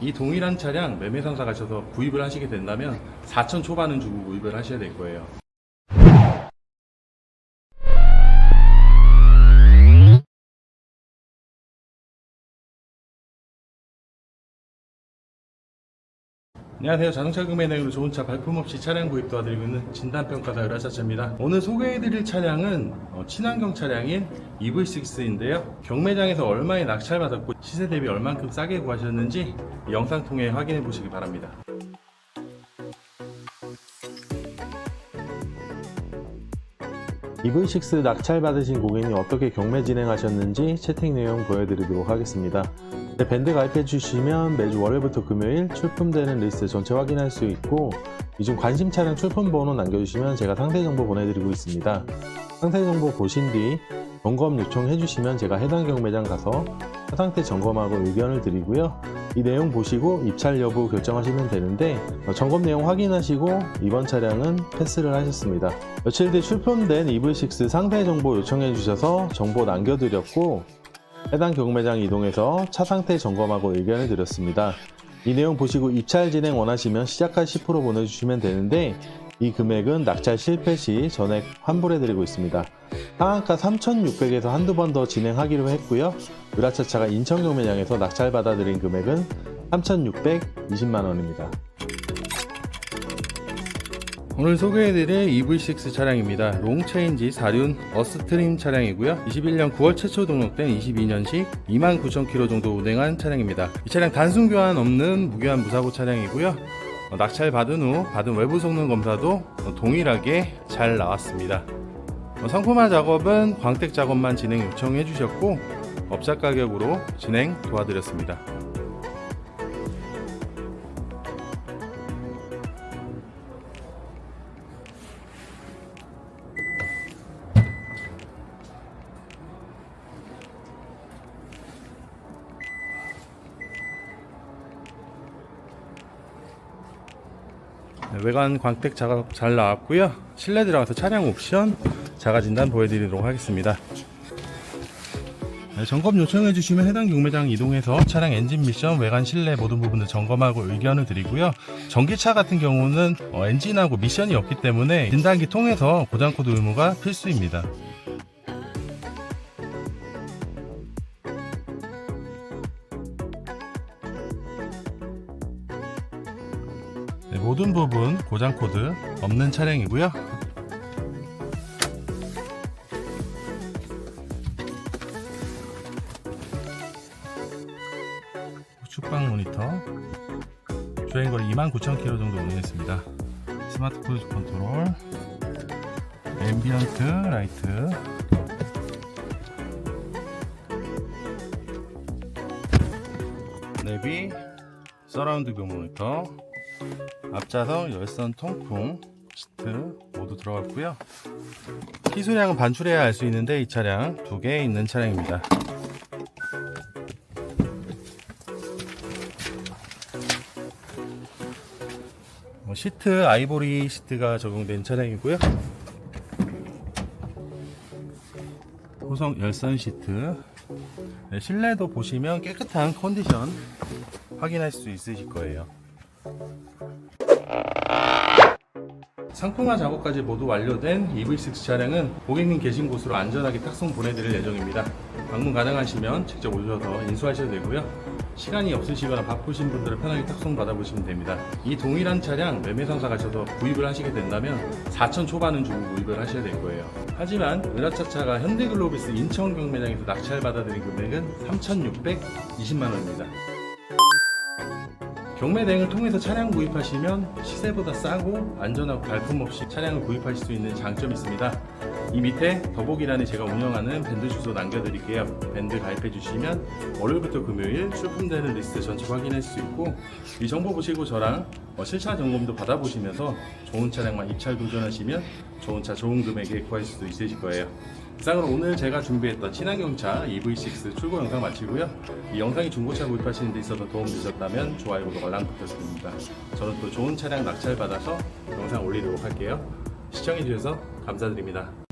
이 동일한 차량 매매 상사 가셔서 구입을 하시게 된다면 4천 초반은 주고 구입을 하셔야 될 거예요. 안녕하세요. 자동차 구매 내용으로 좋은 차 발품 없이 차량 구입 도와드리고 있는 진단평가사 유라차차입니다. 오늘 소개해드릴 차량은 어, 친환경 차량인 EV6인데요. 경매장에서 얼마에 낙찰 받았고 시세 대비 얼만큼 싸게 구하셨는지 이 영상 통해 확인해 보시기 바랍니다. EV6 낙찰 받으신 고객님 어떻게 경매 진행하셨는지 채팅 내용 보여드리도록 하겠습니다. 네, 밴드 가입해 주시면 매주 월요일부터 금요일 출품되는 리스트 전체 확인할 수 있고 이중 관심 차량 출품 번호 남겨주시면 제가 상세 정보 보내드리고 있습니다. 상세 정보 보신 뒤 점검 요청해 주시면 제가 해당 경매장 가서 차 상태 점검하고 의견을 드리고요. 이 내용 보시고 입찰 여부 결정하시면 되는데 어, 점검 내용 확인하시고 이번 차량은 패스를 하셨습니다. 며칠 뒤 출품된 EV6 상세 정보 요청해 주셔서 정보 남겨드렸고 해당 경매장 이동해서 차 상태 점검하고 의견을 드렸습니다. 이 내용 보시고 입찰 진행 원하시면 시작할 10% 보내주시면 되는데 이 금액은 낙찰 실패 시 전액 환불해드리고 있습니다. 상한가 3,600에서 한두 번 더 진행하기로 했고요. 유라차차가 인천 경매장에서 낙찰 받아들인 금액은 3,620만원입니다. 오늘 소개해드릴 EV6 차량입니다. 롱체인지 4륜 어스트림 차량이고요. 21년 9월 최초 등록된 22년식 29,000km 정도 운행한 차량입니다. 이 차량 단순 교환 없는 무교환 무사고 차량이고요. 어, 낙찰 받은 후 받은 외부 성능 검사도 어, 동일하게 잘 나왔습니다. 어, 상품화 작업은 광택 작업만 진행 요청해 주셨고 업자 가격으로 진행 도와드렸습니다. 외관 광택 작업 잘 나왔고요. 실내 들어가서 차량 옵션 자가 진단 보여드리도록 하겠습니다. 네, 점검 요청해 주시면 해당 경매장 이동해서 차량 엔진 미션, 외관 실내 모든 부분을 점검하고 의견을 드리고요. 전기차 같은 경우는 어, 엔진하고 미션이 없기 때문에 진단기 통해서 고장 코드 의무가 필수입니다. 모든 부분 고장 코드 없는 차량이고요. 축방 모니터 주행거리 29,000km 정도 운행했습니다. 스마트 크루즈 컨트롤, 앰비언트 라이트, 내비, 서라운드 뷰 모니터, 앞좌석 열선 통풍 시트 모두 들어갔고요. 키수량은 반출해야 알 수 있는데 이 차량 두 개 있는 차량입니다. 뭐 시트 아이보리 시트가 적용된 차량이고요. 호성 열선 시트 네, 실내도 보시면 깨끗한 컨디션 확인할 수 있으실 거예요. 상품화 작업까지 모두 완료된 EV6 차량은 고객님 계신 곳으로 안전하게 탁송 보내드릴 예정입니다. 방문 가능하시면 직접 오셔서 인수하셔도 되고요. 시간이 없으시거나 바쁘신 분들은 편하게 탁송 받아보시면 됩니다. 이 동일한 차량 매매 상사 가셔서 구입을 하시게 된다면 4천 초반은 주고 구입을 하셔야 될 거예요. 하지만 은하차차가 현대글로비스 인천 경매장에서 낙찰 받아들인 금액은 3,620만 원입니다. 경매 대행을 통해서 차량 구입하시면 시세보다 싸고 안전하고 발품 없이 차량을 구입하실 수 있는 장점이 있습니다. 이 밑에 더보기란에 제가 운영하는 밴드 주소 남겨드릴게요. 밴드 가입해 주시면 월요일부터 금요일 출품되는 리스트 전체 확인할 수 있고 이 정보 보시고 저랑 어, 실차 점검도 받아보시면서 좋은 차량만 입찰 도전하시면 좋은 차 좋은 금액에 구하실 수 있으실 거예요. 이상으로 오늘 제가 준비했던 친환경차 EV6 출고 영상 마치고요. 이 영상이 중고차 구입하시는 데 있어서 도움 되셨다면 좋아요, 구독, 알람 부탁드립니다. 저는 또 좋은 차량 낙찰 받아서 영상 올리도록 할게요. 시청해주셔서 감사드립니다.